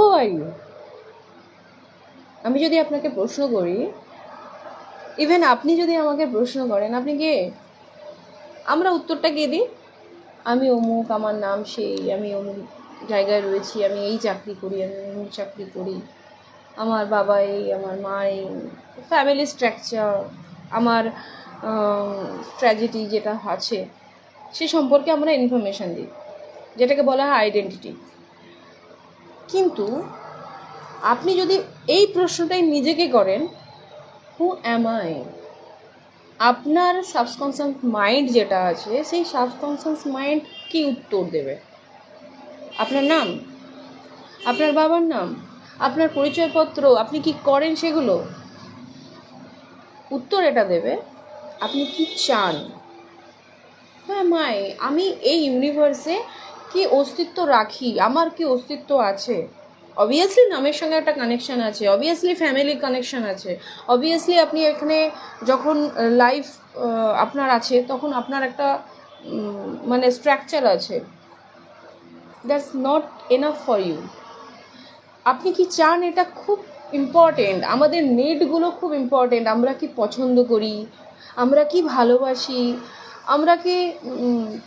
Who are you আমি যদি আপনাকে প্রশ্ন করি ইভেন আপনি যদি আমাকে প্রশ্ন করেন, আপনি কে? আমরা উত্তরটা কে দিই? আমি অমুক, আমার নাম সেই, আমি অমুক জায়গায় রয়েছি, আমি এই চাকরি করি, আমি অমুক চাকরি করি। আমার বাবা এই, আমার মা এই ফ্যামিলি স্ট্রাকচার আমার ট্র্যাজেডি যেটা আছে, সে সম্পর্কে আমরা ইনফরমেশান দিই, যেটাকে বলা হয় আইডেন্টিটি কিন্তু আপনি যদি এই প্রশ্নটাই নিজেকে করেন হু অ্যাম আই আপনার সাবকনসিয়াস মাইন্ড যেটা আছে, সেই সাবকনসিয়াস মাইন্ড কি উত্তর দেবে? আপনার নাম? আপনার বাবার নাম? আপনার পরিচয়পত্র? আপনি কি করেন সেগুলো? উত্তর এটা দেবে, আপনি কি চান? হ্যাঁ মাই আমি এই ইউনিভার্সে কি অস্তিত্ব রাখি? আমার কি অস্তিত্ব আছে? অবভিয়াসলি নামের সঙ্গে একটা কানেকশান আছে। অবভিয়াসলি ফ্যামিলি কানেকশান আছে। অবভিয়াসলি আপনি এখানে যখন লাইফ আপনার আছে, তখন আপনার একটা মানে স্ট্রাকচার আছে। That's not enough for you আপনি কি চান এটা খুব ইম্পর্টেন্ট আমাদের নেটগুলো খুব ইম্পর্টেন্ট আমরা কি পছন্দ করি? আমরা কি ভালোবাসি? আমরা কি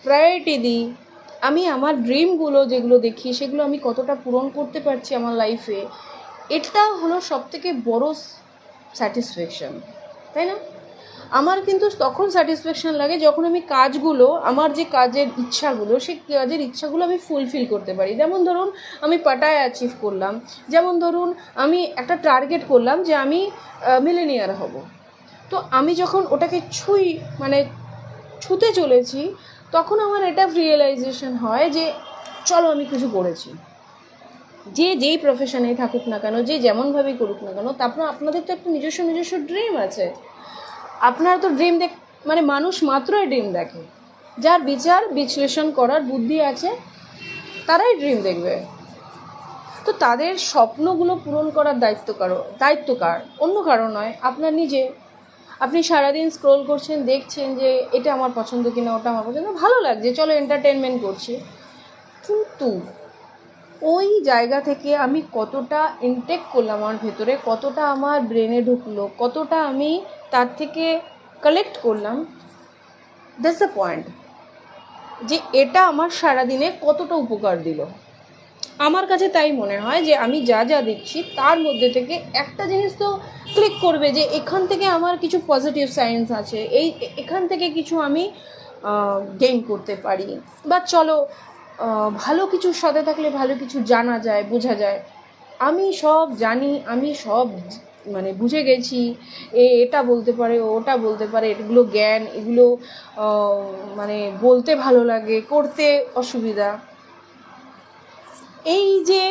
প্রায়োরিটি দিই? আমি আমার ড্রিমগুলো যেগুলো দেখি, সেগুলো আমি কতটা পূরণ করতে পারছি আমার লাইফে এটা হলো সবথেকে বড় স্যাটিসফ্যাকশান তাই না? আমার কিন্তু তখন স্যাটিসফ্যাকশান লাগে যখন আমি কাজগুলো, আমার যে কাজের ইচ্ছাগুলো, সেই কাজের ইচ্ছাগুলো আমি ফুলফিল করতে পারি। যেমন ধরুন, আমি পাটায় অ্যাচিভ করলাম, যেমন ধরুন, আমি একটা টার্গেট করলাম যে আমি মিলেনিয়ার হব। তো আমি যখন ওটাকে ছুঁই মানে ছুতে চলেছি তখন আমার এটা রিয়েলাইজেশন হয় যে, চলো আমি কিছু করেছি। যে যেই প্রফেশনে থাকুক না কেন, যে যেমনভাবেই করুক না কেন তারপর আপনাদের তো একটা নিজস্ব নিজস্ব ড্রিম আছে। আপনারা তো ড্রিম দেখ মানে মানুষ মাত্রই ড্রিম দেখে। যার বিচার, বিশ্লেষণ করার বুদ্ধি আছে, তারাই ড্রিম দেখবে। তো তাদের স্বপ্নগুলো পূরণ করার দায়িত্ব কারও, দায়িত্ব কার? অন্য কারও নয়, আপনার নিজে। আপনি সারাদিন স্ক্রোল করছেন, দেখছেন যে এটা আমার পছন্দ কিনা, ওটা আমার পছন্দ, ভালো লাগছে, চলো এন্টারটেনমেন্ট করছি। কিন্তু ওই জায়গা থেকে আমি কতটা ইনটেক করলাম আমার ভেতরে, কতটা আমার ব্রেনে ঢুকলো, কতটা আমি তার থেকে কালেক্ট করলাম দ্যাটস দ্য পয়েন্ট যে এটা আমার সারাদিনে কতটা উপকার দিল। আমার কাছে তাই মনে হয় যে আমি যা যা দেখছি তার মধ্যে থেকে একটা জিনিস তো ক্লিক করবে যে এখান থেকে আমার কিছু পজিটিভ সায়েন্স আছে। এই এখান থেকে কিছু আমি গেইন করতে পারি। বা চলো ভালো কিছুর সাথে থাকলে ভালো কিছু জানা যায়, বোঝা যায়। আমি সব জানি, আমি সব মানে বুঝে গেছি। এ, এটা বলতে পারে, ওটা বলতে পারে, এগুলো জ্ঞান, এগুলো মানে বলতে ভালো লাগে, করতে অসুবিধা। এই যে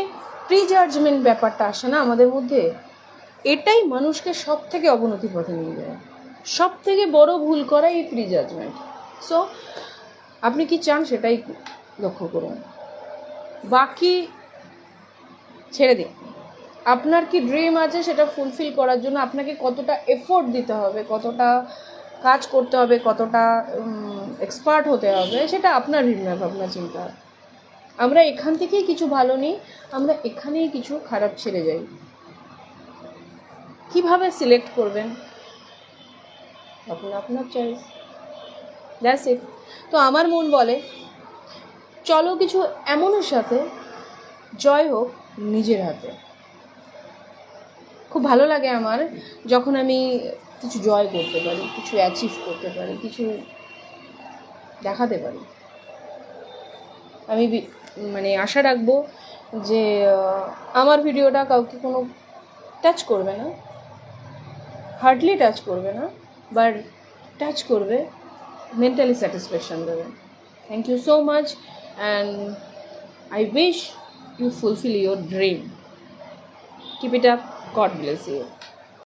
প্রিজার্জমেন্ট ব্যাপারটা আসে না আমাদের মধ্যে, এটাই মানুষকে সব থেকে অবনতি পথে নিয়ে যায়। সব থেকে বড় ভুল করা এই প্রিজার্জমেন্ট সো আপনি কি চান সেটাই লক্ষ্য করুন। বাকি ছেড়ে দিন। আপনার কি ড্রিম আছে সেটা ফুলফিল করার জন্য আপনাকে কতটা এফোর্ট দিতে হবে, কতটা কাজ করতে হবে, কতটা এক্সপার্ট হতে হবে, সেটা আপনার ভাবনা চিন্তা আমরা এখান থেকেই কিছু ভালো নিই, আমরা এখানেই কিছু খারাপ ছেড়ে যাই। কীভাবে সিলেক্ট করবেন? তখন আপনার চয়েস দ্যাটস ইট তো আমার মন বলে, চলো কিছু এমনের সাথে, জয় হোক নিজের হাতে। খুব ভালো লাগে আমার যখন আমি কিছু জয় করতে পারি, কিছু অ্যাচিভ করতে পারি, কিছু দেখাতে পারি। আমি মানে আশা রাখব যে আমার ভিডিওটা কাউকে কোনো টাচ করবে না। হার্ডলি টাচ করবে না বাট টাচ করবে মেন্টালি স্যাটিসফ্যাকশান দেবে। Thank you so much and I wish you fulfil your dream keep it up God bless you